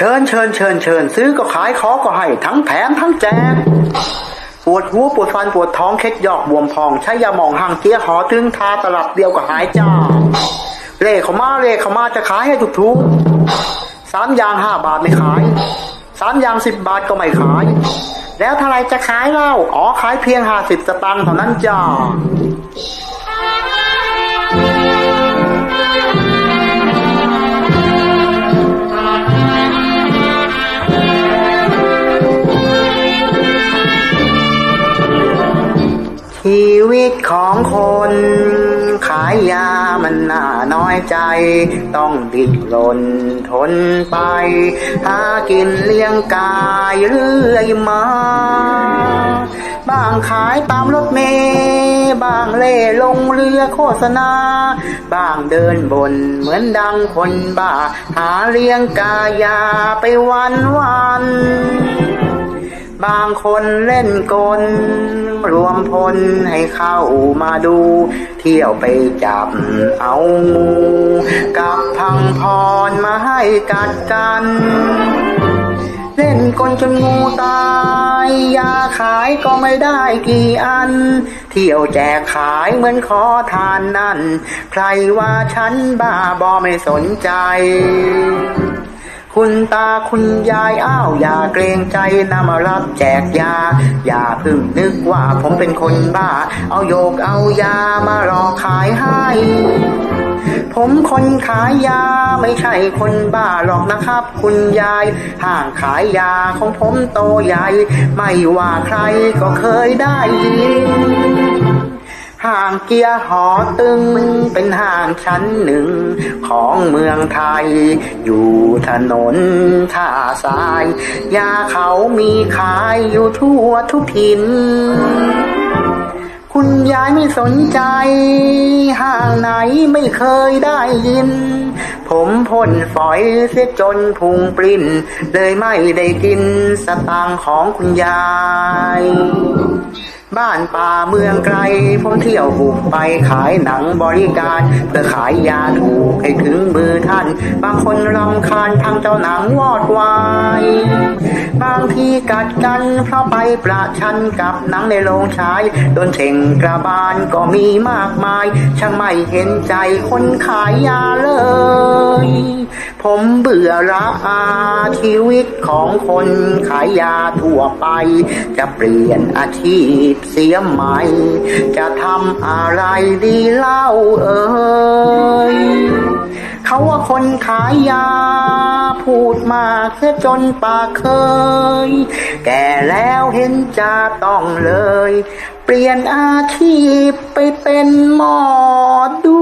ชิญเชิญเชิญเชิญซื้อก็ขายขอก็ให้ ทั้งแถมทั้งแจกปวดหัวปวดฟันปวดท้องเคล็ดหยอกบวมพองใช้ยาหมองห่างเกี้ยหอตึงทาตลับเดียวก็หายจ้าเล่เขามาเล่เขามาจะขายให้ถูกๆสามย่างห้าบาทไม่ขายสามย่างสิบบาทก็ไม่ขาย แล้วเท่าไรจะขายเล่าอ๋อขายเพียงห้าสิบสตางค์เท่านั้นจ้า ชีวิตของคนขายยามันน่าน้อยใจ ต้องดิ้นรนทนไป หากินเลี้ยงกายเรื่อยมาบางขายตามรถเมล์บางเล่ลงเรือโฆษณา บางเดินบนเหมือนดังคนบ้า หาเลี้ยงกายาไปวันวัน บางคนเล่นกล รวมพลให้เข้ามาดู เที่ยวไปจับเอางูกับพังพรมาให้กัดกัน เล่นกลจนงูตายยาขายก็ไม่ได้กี่อัน เที่ยวแจกขายเหมือนขอทานนั่น ใครว่าฉันบ้าบอไม่สนใจ คุณตาคุณยายอ้าวอย่าเกรงใจนะมารับแจกยา อย่าพึ่งนึกว่าผมเป็นคนบ้า เอาโยกเอายามารอขายให้ ผมคนขายยาไม่ใช่คนบ้าหรอกนะครับ คุณยายห้างขายยาของผมโตใหญ่ ไม่ว่าใครก็เคยได้ยิน ห้างเกียร์หอตึงเป็นห้างชั้นหนึ่งของเมืองไทย อยู่ถนนท่าทราย ยาเขามีขายอยู่ทั่วทุกถิ่นคุณยายไม่สนใจ ห้างไหนไม่เคยได้ยิน ผมพ่นฝอยเสียจนพุงปริ้น เลยไม่ได้กินสตางค์ของคุณยาย บ้านป่าเมืองไกลผมเที่ยวบุกไปขายหนังบริการเพื่อขายยาถูกให้ถึงมือ ท่าน บางคนรำคาญทางเจ้าหนังวอดวายบางทีกัดกันเพราะไปประชันกับหนังในโรงฉายโดนเช่งกระบาลก็มีมากมาย ช่างไม่เห็นใจคนขายยาเลย ผมเบื่อละอาชีวิตของคนขายยาทั่วไป จะเปลี่ยนอาชีพเสียใหม่ จะทำอะไรดีเล่าเอ่ย เขาว่าคนขายยา พูดมาเสียจนปากเคย แก่แล้วเห็นจะต้องเลย เปลี่ยนอาชีพไปเป็นหมอดู